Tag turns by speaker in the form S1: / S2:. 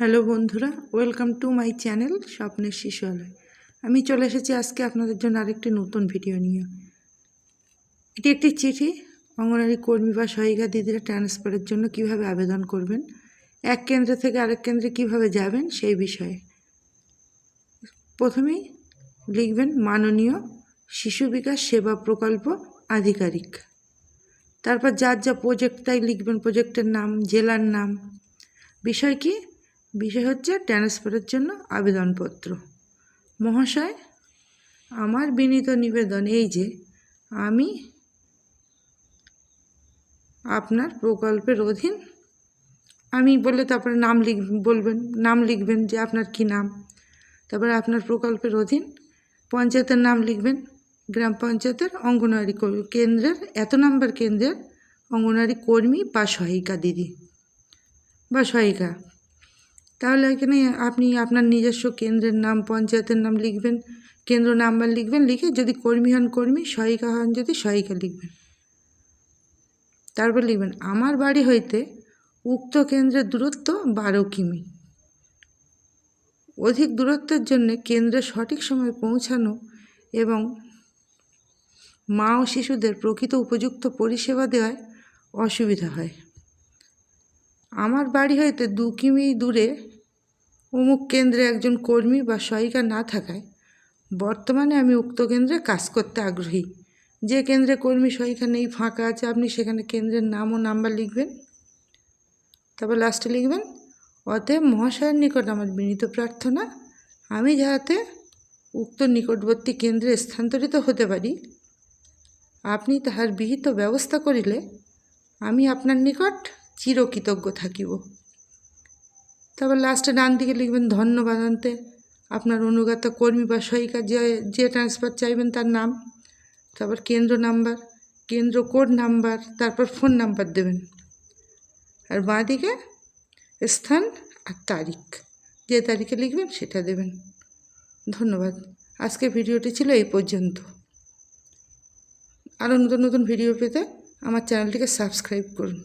S1: Hello বন্ধুরা, welcome to my channel স্বপ্নের শিশুয়ালয় আমি চলে এসেছি আজকে আপনাদের জন্য আরেকটি নতুন ভিডিও নিয়ে। এটি একটি চিঠি, অঙ্গনারী কর্মী বা সহায়িকা দিদিরা ট্রান্সফারের জন্য কীভাবে আবেদন করবেন, এক কেন্দ্র থেকে আরেক কেন্দ্রে কীভাবে যাবেন সেই বিষয়ে। প্রথমেই লিখবেন, মাননীয় শিশু বিকাশ সেবা প্রকল্প আধিকারিক। তারপর যার যা প্রজেক্ট তাই লিখবেন প্রজেক্টের নাম, জেলার নাম। বিষয় কি? বিষয় হচ্ছে ট্রান্সফারের জন্য আবেদনপত্র। মহাশয়, আমার বিনীত নিবেদন এই যে, আমি আপনার প্রকল্পের অধীন। আমি বলে তারপরে নাম লিখ, বলবেন, নাম লিখবেন যে আপনার কি নাম। তারপরে আপনার প্রকল্পের অধীন, পঞ্চায়েতের নাম লিখবেন, গ্রাম পঞ্চায়েতের অঙ্গনওয়াড়ি কেন্দ্রের, এত নম্বর কেন্দ্রের অঙ্গনওয়াড়ি কর্মী বা সহায়িকা দিদি বা সহায়িকা। তাহলে এখানে আপনি আপনার নিজস্ব কেন্দ্রের নাম, পঞ্চায়েতের নাম লিখবেন। কেন্দ্র নাম্বার লিখবেন, লিখে যদি কর্মী হন কর্মী, সহায়িকা হন যদি সহায়িকা লিখবেন। তারপর লিখবেন, আমার বাড়ি হইতে উক্ত কেন্দ্রের দূরত্ব বারো কিমি। অধিক দূরত্বের জন্য কেন্দ্রে সঠিক সময়ে পৌঁছানো এবং মা ও শিশুদের প্রকৃত উপযুক্ত পরিষেবা দেওয়ায় অসুবিধা হয়। আমার বাড়ি হইতে দু কিমি দূরে অমুক কেন্দ্রে একজন কর্মী বা সহায়িকা না থাকায় বর্তমানে আমি উক্ত কেন্দ্রে কাজ করতে আগ্রহী। যে কেন্দ্রে কর্মী সহায়িকা নেই, ফাঁকা আছে, আপনি সেখানে কেন্দ্রের নাম ও নাম্বার লিখবেন। তারপর লাস্টে লিখবেন, অতএব মহাশয়ের নিকট আমার বিনীত প্রার্থনা, আমি যাহাতে উক্ত নিকটবর্তী কেন্দ্রে স্থানান্তরিত হতে পারি, আপনি তাহার বিহিত ব্যবস্থা করিলে আমি আপনার নিকট চিরকৃতজ্ঞ থাকিব। তারপর লাস্টে ডান দিকে লিখবেন, ধন্যবাদ আনতে আপনার অনুগত কর্মী বা সহায়িকা যে যে ট্রান্সফার চাইবেন তার নাম, তারপর কেন্দ্র নাম্বার কেন্দ্র কোড নাম্বার তারপর ফোন নাম্বার দেবেন। আর বাঁ দিকে স্থান আর তারিখ, যে তারিখে লিখবেন সেটা দেবেন। ধন্যবাদ। আজকে ভিডিওটি ছিল এই পর্যন্ত। আরও নতুন নতুন ভিডিও পেতে আমার চ্যানেলটিকে সাবস্ক্রাইব করুন।